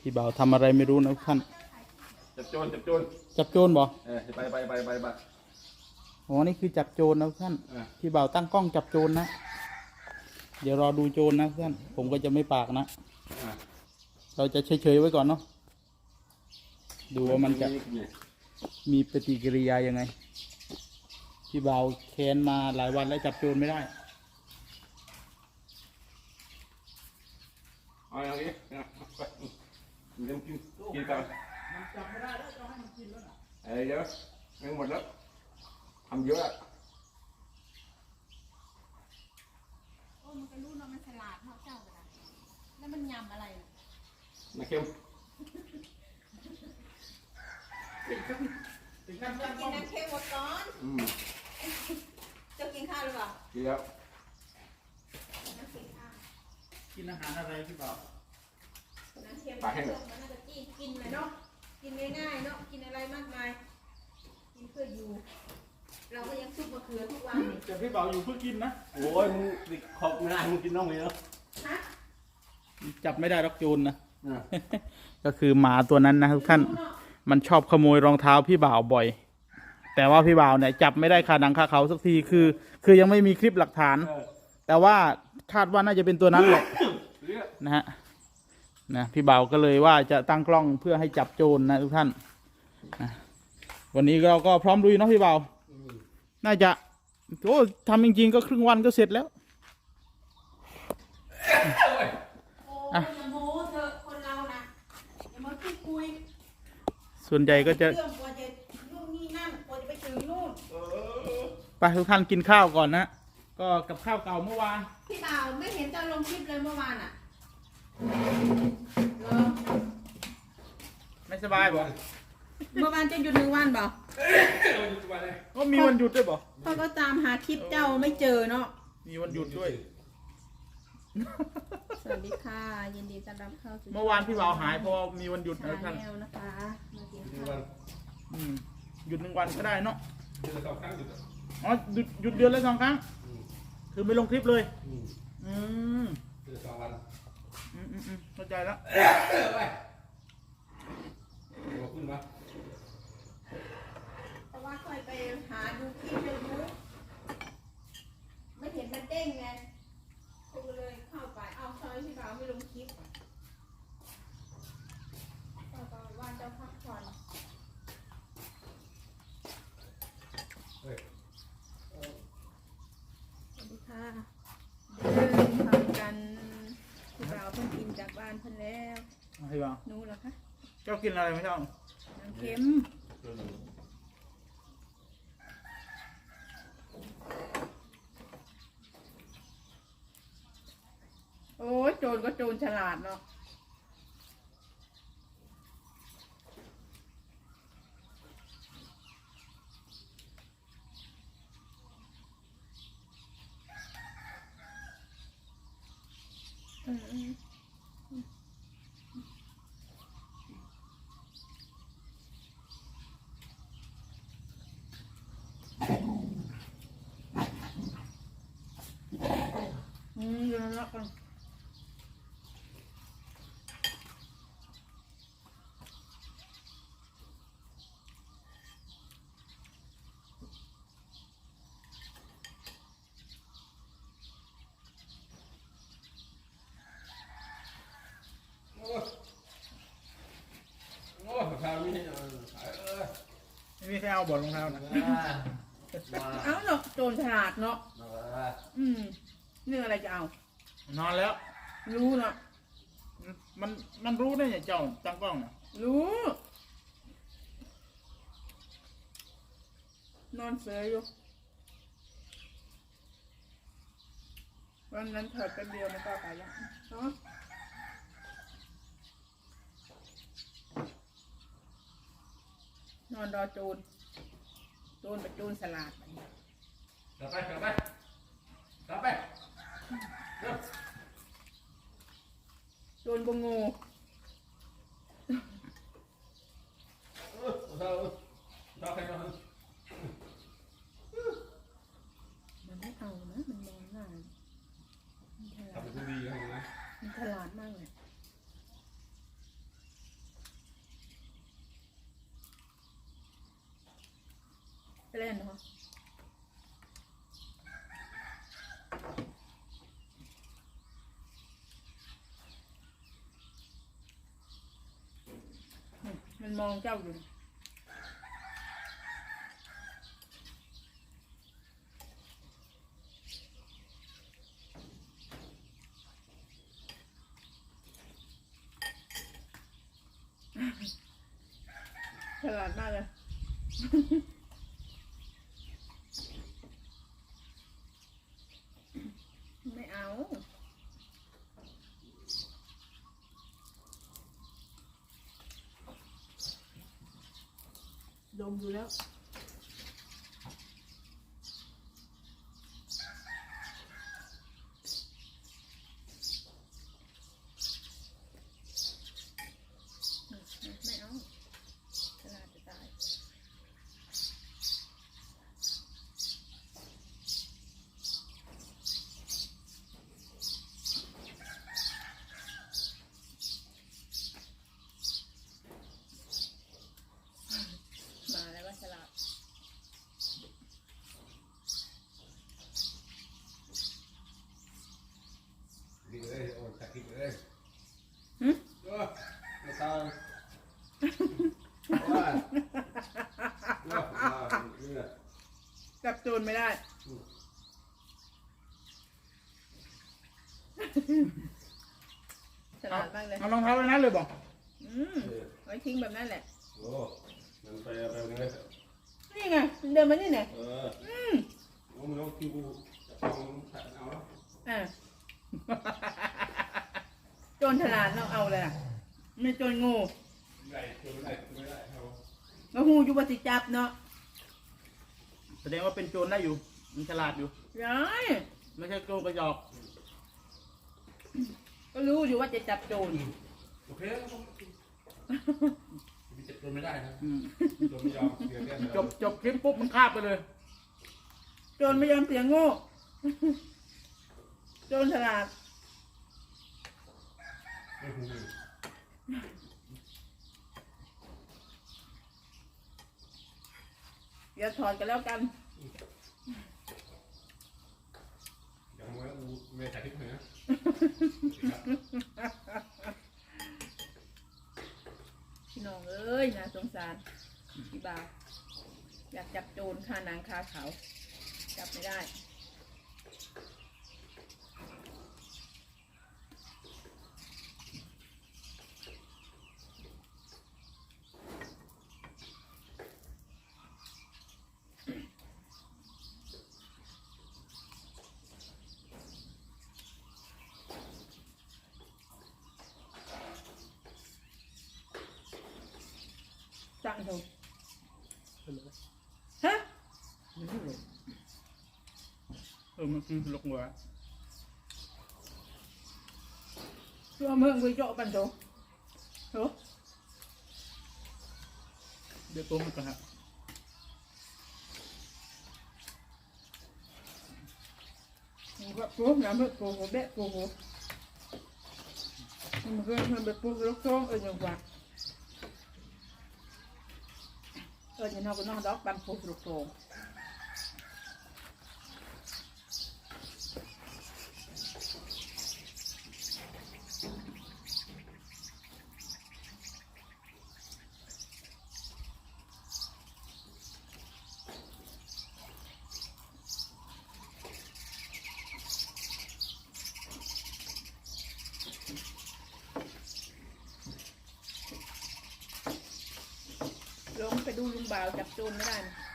พี่บ่าวทำอะไรไม่รู้นะท่าน จับโจรจับโจรจับโจรบ่เออไปไปไปไปไป อ๋อนี่คือจับโจรนะท่านเออพี่บ่าวตั้งกล้องจับโจรนะ เดี๋ยวรอดูโจรนะท่าน ผมก็จะไม่ปากนะ อะเราจะเฉยๆไว้ก่อนเนาะ ดูว่ามันจะมีปฏิกิริยายังไง พี่บ่าวแค้นมาหลายวันแล้วจับโจรไม่ได้ เอาอย่างนี้นะไปเดี๋ยว กินกินกันมันจับไม่ได้แล้วจะให้มันกินแล้วนะเอ้ยเดี๋ยวยังหมดแล้วทำเยอะอะโอ้มันก็รู้เนาะมันฉลาดเนาะเจ้าก็ได้แล้วมันยำอะไรน่ะนะเค็มถึงขั้นตั้งกกิล้นองน้ำเค็มหมดก่อนอืมเจ้ากินข้าวหรือเปล่ากินแล้วน้ำเค็มข้าวกินอาหารอะไรพี่บ่าวน้ำเค็มเพื่อมันน่าจะ จี้กินเลยเนาะกินง่ายๆเนาะกินอะไรมากมาย กินเพื่ออยู่ เราก็ยังซุปมะเขือทุกวันนี่แต่พี่บ่าวอยู่เพื่อกินนะโอ้ยมึงติดขอบไม่ได้มึงกินน้องเลยเนาะฮะจับไม่ได้หรอกโจรนะ อะก็คือหมาตัวนั้นนะทุกท่านรู้เนาะมันชอบขโมยรองเท้าพี่บ่าวบ่อย แต่ว่าพี่บ่าวเนี่ยจับไม่ได้คาหนังคาเขาสักทีคือ คือยังไม่มีคลิปหลักฐาน เออแต่ว่าคาดว่าน่าจะเป็นตัวนั้นแหละเลือกนะฮะ นะพี่บ่าวก็เลยว่าจะตั้งกล้องเพื่อให้จับโจรนะทุกท่านนะวันนี้เราก็พร้อมลุยเนาะพี่บ่าวอืมน่าจะโอ้ทำจริงๆก็ครึ่งวันก็เสร็จแล้วโอ้อะยอย่าโม้เถอะคนเรานะอย่ามาคิดคุยส่วนใหญ่ก็จะเรื่องกว่าจะนู่นนี่นั่นกว่าจะไปถึงนู่นเออไปทุกท่านกินข้าวก่อนนะ ก็กับข้าวเก่าเมื่อวาน พี่บ่าวไม่เห็นเจ้าลงคลิปเลยเมื่อวานอะเหรอ ไม่สบายบ่เมื่อวานจะหยุดหนึ่งวันเปล่าเอาอยู่ที่บ้านเลยก็มีวันหยุดด้วยบ่เขาก็ตามหาคลิปเจ้าไม่เจอเนาะ มีวันหยุดด้วย สวัสดีค่ะ ยินดีต้อนรับเข้าสู่เมื่อวานพี่บ่าวหายเพราะว่ามีวันหยุดชานะท่านแนลนะคะมากินที่ข้าบ้าวนอืมหยุดหนึ่งวันก็ได้เนาะเดือนละสองครั้งอยู่แต่อ๋อหยุดหยุดเดือนละสองครั้งอืมคือไม่ลงคลิปเลย อืมอืมเดือนละสองวัน อืมอืมอืมเข้าใจแล้วเออไปเอาขึ้นมาแต่ว่าค่อยไปหาดูคลิปเฟซบุ๊กไม่เห็นมันเด้งไงก็เลยเข้าไป เอาซอยพี่บ่าวไม่ลงคลิปอะก็ตอนว่าเจ้าพักผ่อน เฮ้ย สวัสดีค่ะเดินทำกันพี่บ่าวเพิ่งกินจากบ้านเพิ่นแล้ว เอา พี่บ่าวหนูเหรอคะเจ้ากินอะไรไม่ใช่น้ำเค็มโอ้ยโจรก็โจรฉลาดเนาะ อืมอืมอืม เดี๋ยวเรากันโอ้ยโอ้ยทางนี้เออเออไม่มีใครเอาบอลรองเท้านะมามาเอ้าเนาะโจรฉลาดเนาะมาอืมเรื่ออะไรจะเอา นอนแล้ว รู้เนาะมันมันรู้ได้ไงเจ้าตั้งกล้องนะรู้ นอนเสยอยู่วันนั้นถอดแป๊บเดียวมันก็ไปแล้วเนาะนอนรอโจรโจรเป็นโจรสลัดกลับไปกลับไปกลับไปเร็ว มันบ่งูมันไม่เอานะมันมองหน้ามันฉลาดมันฉลาดมากเลยเล่นเหรอ มมันมองเจ้าอยู่ฉลาดมากเลยไม่เอา ดมดูแล้ว ไม่เอาฉลาดจะตาย มาแล้วว่าฉลาด ดี เลยโอ้ยตัดทิ้งเลยหึเออไม่ต้องว่าว่าเนี่ย จับโจรไม่ได้ฉลาดมากเลย เอารองเท้าไปนั้นเลยบอกอืมไว้ทิ้งแบบนั้นแหละ โอ้มันไปเอาไปเลยนี่ไงมันเดินมานี่ไงเอออืมโอ้มึงเอาคิวจะเอาเอาแล้วอ่า โจรฉลาดเราเอาเลยอะไม่โจรโงูไม่ได้ไม่ได้ไม่ได้เอาแล้วงูอยู่บติจับเนาะแสดงว่าเป็นโจรได้อยู่ มันฉลาดอยู่ ย้ายไม่ใช่โจรกระจอก ก็รู้อยู่ว่าจะจับโจรโอเคแล้วมีจับตัวไม่ได้นะอืมตัวไม่ยอมเสียแก้จบจบคลิปปุ๊บมันคาบไปเลย โจรไม่ยอมเสียโง่ โจรฉลาด เดี๋ยวถอดกันแล้วกันยังไม่ไม่ถ่ายคลิปเลยนะพี่น้องเอ้ยน่าสงสารพี่บ่าวอยากจับโจรฆ่านางฆ่าเขา จับไม่ได้ สั่งถูกฮะเออมันคือลกหัวตัวเมืองไปเจาะปันโตโถเดี๋ เออนฮะมันน้ำมันก็นเป็นปูลูกโซ่เออยังว่าเออยังเอาก็น้องดอกบันปูลูกโซ่งไป ดูลุงบ่าวจับโจรไม่ได้นะ